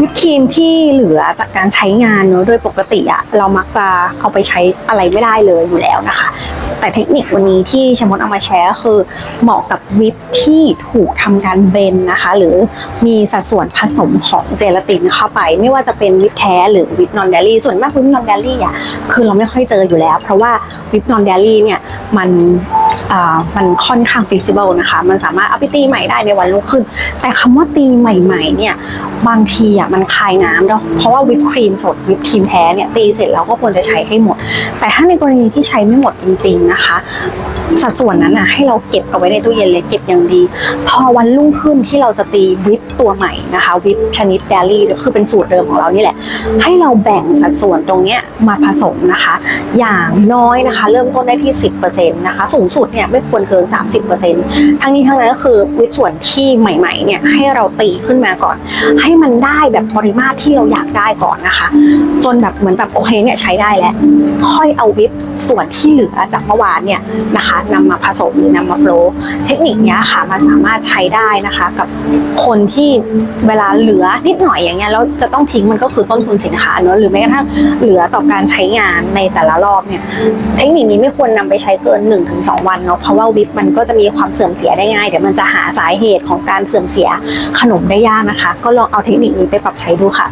วิปครีมที่เหลือจากการใช้งานเนอะโดยปกติอะเรามักจะเอาไปใช้อะไรไม่ได้เลยอยู่แล้วนะคะ แต่เทคนิควันนี้ที่ชมดเอามาแชร์ก็คือเหมาะกับวิปที่ถูกทำการเบนนะคะ หรือมีสัดส่วนผสมของเจลาตินเข้าไป ไม่ว่าจะเป็นวิปแท้หรือวิปนอนเดลี่ส่วนมากวิปนอนเดลี่อะคือเราไม่ค่อยเจออยู่แล้ว เพราะว่าวิปนอนเดลี่เนี่ยมัน มันค่อนข้างฟิสิเบิลนะคะ มันสามารถเอาไปตีใหม่ได้ในวันรุ่งขึ้น แต่คำว่าตีใหม่ๆเนี่ยบางทีอะมันคายน้ำเนาะเพราะว่าวิปครีมสดวิปครีมแท้เนี่ยตีเสร็จแล้วก็ควรจะใช้ให้หมด แต่ถ้าในกรณีที่ใช้ไม่หมดจริง ๆนะคะ สัดส่วนนั้นนะให้เราเก็บเอาไว้ในตู้เย็นเลยเก็บอย่างดี พอวันรุ่งขึ้นที่เราจะตีวิปตัวใหม่นะคะวิปชนิดเดลี่คือเป็นสูตรเดิมของเรานี่แหละ ให้เราแบ่งสัดส่วนตรงเนี้ยมาผสมนะคะ อย่างน้อยนะคะ เริ่มต้นได้ที่ 10%นะคะ สูงสุดเนี่ยไม่ควรเกิน 30%ทั้งนี้ทั้งนั้นก็คือวิปส่วนที่ใหม่ๆเนี่ยให้เราตีขึ้นมาก่อน ให้มันได้แบบปริมาตรที่เราอยากได้ก่อนนะคะ จนแบบเหมือนแบบโอเคเนี่ยใช้ได้แล้วค่อยเอาวิปส่วนที่เหลือจากเมื่อวานเนี่ยนะคะนำมาผสมหรือนำมาโฟล์เทคนิคนี้ค่ะมันสามารถใช้ได้นะคะ กับคนที่เวลาเหลือนิดหน่อยอย่างเงี้ยแล้วจะต้องทิ้งมันก็คือต้นทุนสินค้าเนอะหรือแม้กระทั่งเหลือต่อการใช้งานในแต่ละรอบเนี่ยเทคนิคนี้ไม่ควรนำไปใช้เกิน 1-2 วันเนาะเพราะว่าวิปมันก็จะมีความเสื่อมเสียได้ง่ายเดี๋ยวมันจะหาสาเหตุของการเสื่อมเสียขนมได้ยากนะคะ ก็ลองเอาเทคนิคนี้ไปปรับใช้ดูค่ะ